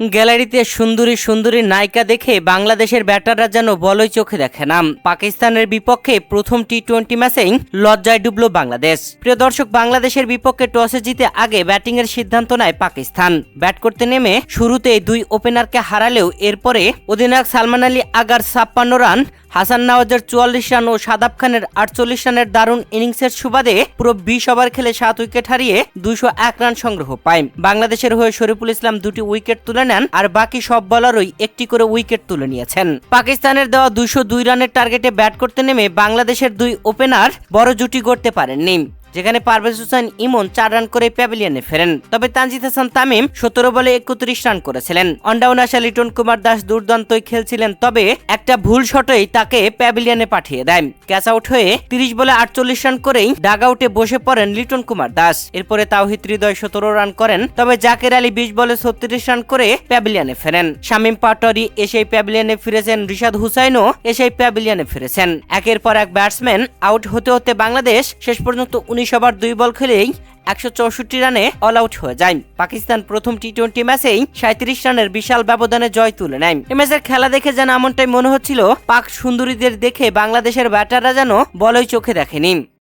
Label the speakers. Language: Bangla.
Speaker 1: গ্যালারিতে সুন্দরী সুন্দরী নায়িকা দেখে বাংলাদেশের ব্যাটাররা যেন বলই চোখে দেখে না। পাকিস্তানের বিপক্ষে প্রথম টি টোয়েন্টি ম্যাচেই লজ্জায় ডুবল বাংলাদেশ। প্রিয় দর্শক, বাংলাদেশের বিপক্ষে টসে জিতে আগে ব্যাটিংয়ের সিদ্ধান্ত নেয় পাকিস্তান। ব্যাট করতে নেমে শুরুতেই দুই ওপেনারকে হারালেও এরপরে অধিনায়ক সালমান আলী আগার ছাপ্পান্ন রান, হাসান নওয়াজের চুয়াল্লিশ রান ও সাদাব খানের আটচল্লিশ রানের দারুণ ইনিংসের সুবাদে পুরো বিশ ওভার খেলে সাত উইকেট হারিয়ে দুইশো এক রান সংগ্রহ পায়। বাংলাদেশের হয়ে শরীফুল ইসলাম দুটি উইকেট তুলে নেন আর বাকি সব বলারই একটি করে উইকেট তুলে নিয়েছেন। পাকিস্তানের দেওয়া দুইশো দুই রানের টার্গেটে ব্যাট করতে নেমে বাংলাদেশের দুই ওপেনার বড় জুটি গড়তে পারেননি। যেখানে পারভেজ হোসেন ইমন চার রান করে প্যাভিলিয়নে ফেরেন। তবে তানজিদ হাসান তামিম সতেরো বলে একত্রিশ রান করেছিলেন। অনডাউন আসা লিটন কুমার দাস দুর্দান্তই খেলছিলেন, তবে একটা ভুল শটেই তাকে প্যাভিলিয়নে পাঠিয়ে দেয়। ক্যাচ আউট হয়ে তিরিশ বলে আটচল্লিশ রান করেই ডাগ আউটে বসে পড়েন লিটন কুমার দাস। এরপরে তাওহিদ হৃদয় সতেরো রান করেন, তবে জাকের আলী বিশ বলে ছত্রিশ রান করে প্যাভিলিয়নে ফেরেন। শামীম পাটোয়ারি এসে প্যাভিলিয়নে ফিরেছেন, রিশাদ হুসাইনও এসে প্যাভিলিয়নে ফিরেছেন। একের পর এক ব্যাটসম্যান আউট হতে হতে বাংলাদেশ শেষ পর্যন্ত উনিশ ওভার দুই বল খেলেই একশো চৌষট্টি রানে অল আউট হয়ে যায়। পাকিস্তান প্রথম টি টোয়েন্টি ম্যাচেই সাঁত্রিশ রানের বিশাল ব্যবধানে জয় তুলে নেয়। এ ম্যাচের খেলা দেখে যেন এমনটাই মনে হচ্ছিল, পাক সুন্দরীদের দেখে বাংলাদেশের ব্যাটাররা যেন বলই চোখে দেখেনি।